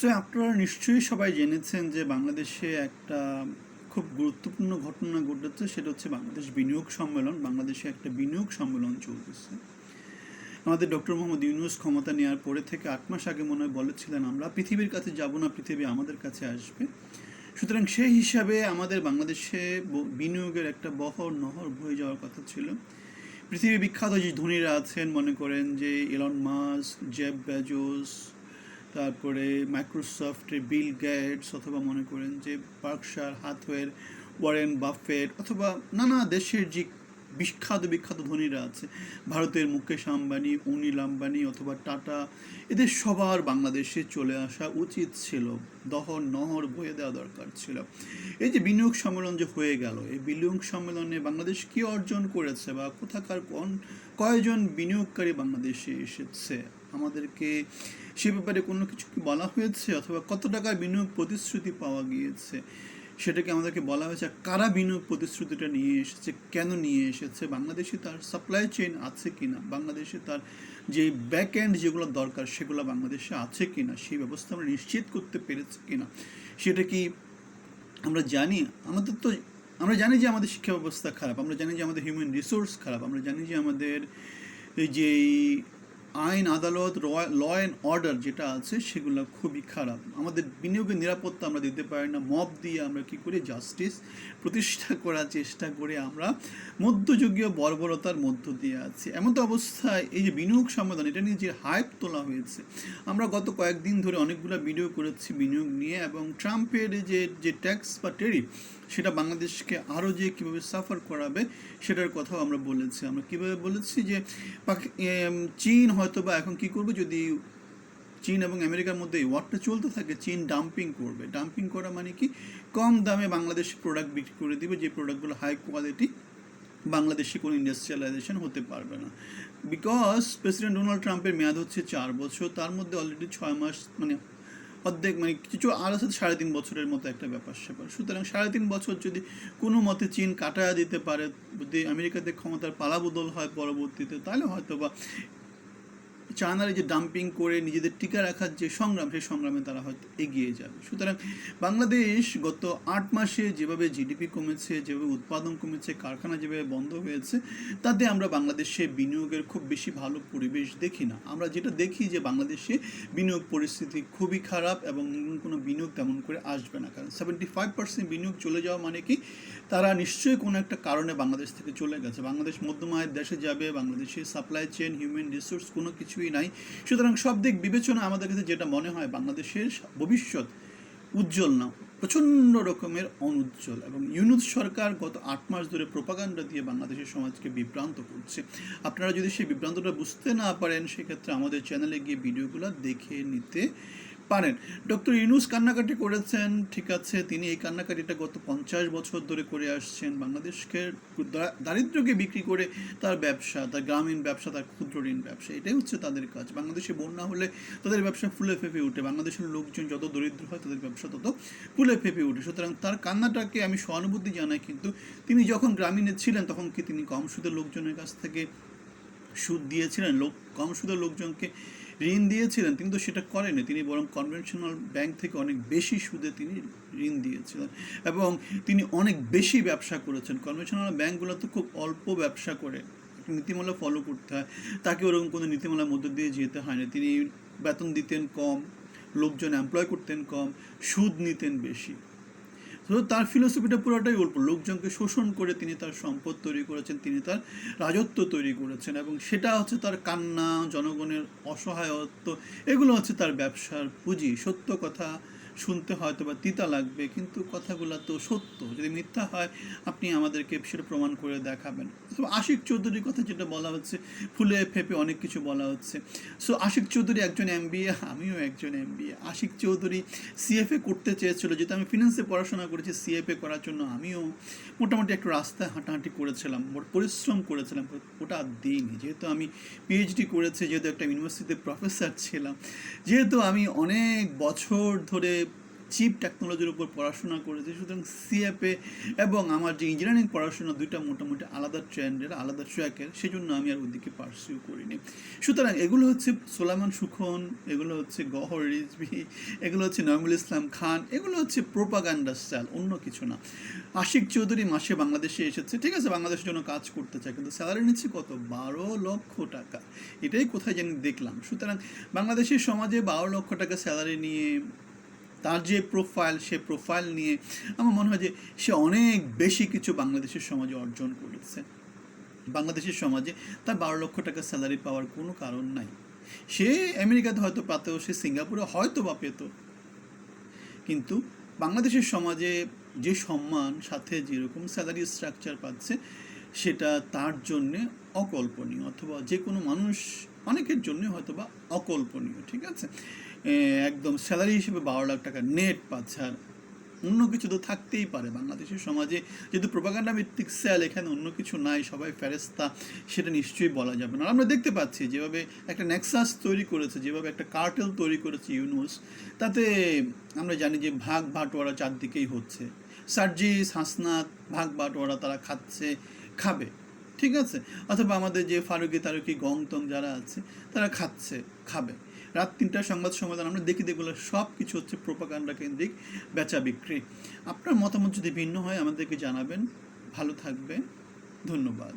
So আপনারা নিশ্চয়ই সবাই জেনেছেন যে বাংলাদেশে একটা খুব গুরুত্বপূর্ণ ঘটনা ঘটেছে, সেটা হচ্ছে বাংলাদেশ বিনিয়োগ সম্মেলন। বাংলাদেশে একটা বিনিয়োগ সম্মেলন চলতেছে। আমাদের ডক্টর মোহাম্মদ ইউনুস ক্ষমতা নেওয়ার পরে থেকে আট মাস আগে মনে হয় বলেছিলেন, আমরা পৃথিবীর কাছে যাব না, পৃথিবী আমাদের কাছে আসবে। সুতরাং সেই হিসাবে আমাদের বাংলাদেশে বিনিয়োগের একটা বহর নহর বয়ে যাওয়ার কথা ছিল। পৃথিবী বিখ্যাত যে ধনীরা আছেন, মনে করেন যে এলন মাস জেব বেজোস তারপরে মাইক্রোসফটের বিল গেটস অথবা মনে করেন যে পার্কশার হাথওয়ের, ওয়ারেন বাফেট অথবা নানা দেশের যে বিখ্যাত বিখ্যাত ধনীরা আছে, ভারতের মুকেশ আম্বানি অনিল আম্বানি অথবা টাটা, এদের সবার বাংলাদেশে চলে আসা উচিত ছিল। দহর নহর বয়ে দেওয়া দরকার ছিল। এই যে বিনিয়োগ সম্মেলন যে হয়ে গেল, এই বিনিয়োগ সম্মেলনে বাংলাদেশ কি অর্জন করেছে বা কোথাকার কোন, কয়জন বিনিয়োগকারী বাংলাদেশে এসেছে? আমাদেরকে সে ব্যাপারে কোনো কিছু কি বলা হয়েছে? অথবা কত টাকার বিনিয়োগ প্রতিশ্রুতি পাওয়া গিয়েছে? সেটাকে আমাদেরকে বলা হয়েছে? কারা বিনিয়োগ প্রতিশ্রুতিটা নিয়ে এসেছে? কেন নিয়ে এসেছে? বাংলাদেশে তার সাপ্লাই চেইন আছে কি না বাংলাদেশে তার যে ব্যাক এন্ড যেগুলো দরকার, সেগুলো বাংলাদেশে আছে কি না সেই ব্যবস্থা আমরা নিশ্চিত করতে পেরেছি কি না সেটা কি আমরা জানি? আমাদের তো, আমরা জানি যে আমাদের শিক্ষা ব্যবস্থা খারাপ। আমরা জানি যে আমাদের হিউম্যান রিসোর্স খারাপ। আমরা জানি যে আমাদের এই যে আইন, আদালত ল অ্যান্ড অর্ডার যেটা আছে সেগুলো খুবই খারাপ। আমাদের বিনিয়োগের নিরাপত্তা আমরা দিতে পারি না। মব দিয়ে আমরা কি করি? জাস্টিস প্রতিষ্ঠা করার চেষ্টা করে আমরা মধ্যযুগীয় বর্বরতার মধ্য দিয়ে আছি। এমন তো অবস্থায় এই যে বিনিয়োগ সমাধান, এটা নিয়ে যে হাইপ তোলা হয়েছে। আমরা গত কয়েকদিন ধরে অনেকগুলো ভিডিও করেছি বিনিয়োগ নিয়ে এবং ট্রাম্পের যে যে ট্যাক্স বা টেরিফ সেটা বাংলাদেশকে আরও যে কীভাবে সাফার করাবে, সেটার কথাও আমরা বলেছি। আমরা কীভাবে বলেছি যে চীন হয়তো বা এখন কী করবে যদি চীন এবং আমেরিকার মধ্যে এই ওয়ারটা চলতে থাকে, চীন ডাম্পিং করবে। ডাম্পিং করা মানে কি? কম দামে বাংলাদেশে প্রোডাক্ট বিক্রি করে দিবে, যে প্রোডাক্টগুলো হাই কোয়ালিটি বাংলাদেশে কোনো ইন্ডাস্ট্রিয়ালাইজেশন হতে পারবে না। বিকজ প্রেসিডেন্ট ডোনাল্ড ট্রাম্পের মেয়াদ হচ্ছে চার বছর, তার মধ্যে অলরেডি ছয় মাস মানে অর্ধেক মানে কিছু আর আছে, সাড়ে তিন বছরের মতো একটা ব্যাপার স্যাপার। সুতরাং সাড়ে তিন বছর যদি কোনো মতে চীন কাটায়া দিতে পারে, যদি আমেরিকাতে ক্ষমতার পালাবদল হয় পরবর্তীতে, তাহলে হয়তো বা এই যে ডাম্পিং করে নিজেদের টিকা রাখার যে সংগ্রাম, সেই সংগ্রামে তারা হয়তো এগিয়ে যাবে। সুতরাং বাংলাদেশ গত আট মাসে যেভাবে জিডিপি কমেছে, যেভাবে উৎপাদন কমেছে, কারখানা যেভাবে বন্ধ হয়েছে, তাতে আমরা বাংলাদেশে বিনিয়োগের খুব বেশি ভালো পরিবেশ দেখি না। আমরা যেটা দেখি যে বাংলাদেশে বিনিয়োগ পরিস্থিতি খুবই খারাপ এবং কোনো বিনিয়োগ তেমন করে আসবে না। কারণ সেভেন্টি ফাইভ পার্সেন্ট বিনিয়োগ চলে যাওয়া মানে কি? তারা নিশ্চয়ই কোনো একটা কারণে বাংলাদেশ থেকে চলে গেছে। বাংলাদেশ মধ্যম আয়ের দেশে যাবে বাংলাদেশে সাপ্লাই চেন হিউম্যান রিসোর্স কোনো কিছুই নাই। সুতরাং সব দিক বিবেচনা আমাদের কাছে যেটা মনে হয় বাংলাদেশের ভবিষ্যৎ উজ্জ্বল না, প্রচণ্ড রকমের অনুজ্জ্বল এবং ইউনুস সরকার গত আট মাস ধরে প্রোপাগান্ডা দিয়ে বাংলাদেশের সমাজকে বিভ্রান্ত করছে। আপনারা যদি সেই বিভ্রান্তটা বুঝতে না পারেন, সেক্ষেত্রে আমাদের চ্যানেলে গিয়ে ভিডিওগুলো দেখে নিতে পারেন। ডক্টর ইউনুস কান্নাকাটি করেছেন, ঠিক আছে, তিনি এই কান্নাকাটিটা গত পঞ্চাশ বছর ধরে করে আসছেন। বাংলাদেশকে দারিদ্র্যকে বিক্রি করে তার ব্যবসা, তার গ্রামীণ ব্যবসা, তার ক্ষুদ্র ঋণ ব্যবসা, এটাই হচ্ছে তাদের কাজ। বাংলাদেশে বন্যা হলে তাদের ব্যবসা ফুলে ফেঁপে উঠে। বাংলাদেশের লোকজন যত দরিদ্র হয়, তাদের ব্যবসা তত ফুলে ফেঁপে উঠে। সুতরাং তার কান্নাটাকে আমি সহানুভূতি জানাই, কিন্তু তিনি যখন গ্রামীণে ছিলেন, তখন কি তিনি কম সুদের লোকজনের কাছ থেকে সুদ দিয়েছিলেন? লোক, কম সুদের লোকজনকে ঋণ দিয়েছিলেন, তিনি তো সেটা করেনি তিনি বরং কনভেনশনাল ব্যাংক থেকে অনেক বেশি সুদে তিনি ঋণ দিয়েছিলেন। এবং তিনি অনেক বেশি ব্যবসা করেছেন। কনভেনশনাল ব্যাংকগুলো তো খুব অল্প ব্যবসা করে। নীতিমালা ফলো করতে হয়। তাকে ওরকম কোনো নীতিমালার মধ্যে দিয়ে যেতে হয় না। তিনি বেতন দিতেন কম, লোকজন এমপ্লয় করতেন কম, সুদ নিতেন বেশি। তো তার ফিলোসফিটা পুরোটাই গল্প লোকজনকে শোষণ করে তিনি তার সম্পদ তৈরি করেছেন, তিনি তার রাজত্ব তৈরি করেছেন এবং সেটা হচ্ছে তার কান্না, জনগণের অসহায়ত্ব, এগুলো হচ্ছে তার ব্যবসার পুঁজি। সত্য কথা শুনতে হয়তো বা তিতা লাগবে, কিন্তু কথাগুলো তো সত্য। যদি মিথ্যা হয়, আপনি আমাদেরকে সেটা প্রমাণ করে দেখাবেন। অথবা আশিক চৌধুরীর কথা যেটা বলা হচ্ছে, ফুলে ফেপে অনেক কিছু বলা হচ্ছে। সো আশিক চৌধুরী একজন এম আমিও একজন এম আশিক চৌধুরী সিএফএ করতে চেয়েছিল, যেহেতু আমি ফিনান্সে পড়াশোনা করেছি সিএফএ করার জন্য আমিও মোটামুটি একটু রাস্তায় হাঁটাহাঁটি করেছিলাম পরিশ্রম করেছিলাম, ওটা দিইনি। যেহেতু আমি পিএইচডি করেছি, যেহেতু একটা ইউনিভার্সিটিতে প্রফেসর ছিলাম, যেহেতু আমি অনেক বছর ধরে চিপ টেকনোলজির উপর পড়াশোনা করেছি। সুতরাং সিএফএ এবং আমার যে ইঞ্জিনিয়ারিং পড়াশোনা, দুইটা মোটামুটি আলাদা ট্রেন্ডের আলাদা ট্র্যাকের সেই জন্য আমি আর ওদিকে পার্সিউ করিনি। সুতরাং এগুলো হচ্ছে সোলামান সুখন এগুলো হচ্ছে গহর রিজভি এগুলো হচ্ছে নয়মুল ইসলাম খান এগুলো হচ্ছে প্রোপাগান্ডা স্টাইল অন্য কিছু না। আশিক চৌধুরী মাসে বাংলাদেশে এসেছে, ঠিক আছে, বাংলাদেশের জন্য কাজ করতে চায়, কিন্তু স্যালারি নিচ্ছে কত? বারো লক্ষ টাকা। এটাই কোথায় জানি দেখলাম। সুতরাং বাংলাদেশের সমাজে বারো লক্ষ টাকা স্যালারি নিয়ে তার যে প্রোফাইল সে প্রোফাইল নিয়ে আমার মনে হয় যে সে অনেক বেশি কিছু বাংলাদেশের সমাজে অর্জন করেছে। বাংলাদেশের সমাজে তার বারো লক্ষ টাকা স্যালারি পাওয়ার কোনো কারণ নাই। সে আমেরিকাতে হয়তো পাতেও সে সিঙ্গাপুরে হয়তো বা পেত। কিন্তু বাংলাদেশের সমাজে যে সম্মান, সাথে যেরকম স্যালারি স্ট্রাকচার পাচ্ছে, সেটা তার জন্যে অকল্পনীয় অথবা যে কোনো মানুষ অনেকের জন্য হয়তো বা অকল্পনীয়, ঠিক আছে? একদম স্যালারি হিসেবে বারো লাখ টাকা নেট পাচ্ছে। আর অন্য কিছু তো থাকতেই পারে। বাংলাদেশের সমাজে যেহেতু প্রোপাগান্ডা ভিত্তিক সেল এখানে অন্য কিছু নাই, সবাই ফেরেস্তা সেটা নিশ্চয়ই বলা যাবে না। আর আমরা দেখতে পাচ্ছি যেভাবে একটা নেক্সাস তৈরি করেছে, যেভাবে একটা কার্টেল তৈরি করেছে ইউনুস তাতে আমরা জানি যে ভাগ বাটোয়ারা চারদিকেই হচ্ছে। সার্জিস, হাসনাত, ভাগ বাটোয়ারা তারা খাচ্ছে, খাবে। ঠিক আছে? অথবা আমাদের যে ফারুকি তারুকি গং যারা আছে, তারা খাচ্ছে, খাবে। রাত তিনটার সংবাদ সম্মেলন, আমরা দেখি দেখব সব কিছু হচ্ছে প্রোপাকাণ্ডা কেন্দ্রিক বেচা বিক্রি। আপনার মতামত যদি ভিন্ন হয় আমাদেরকে জানাবেন। ভালো থাকবেন। ধন্যবাদ।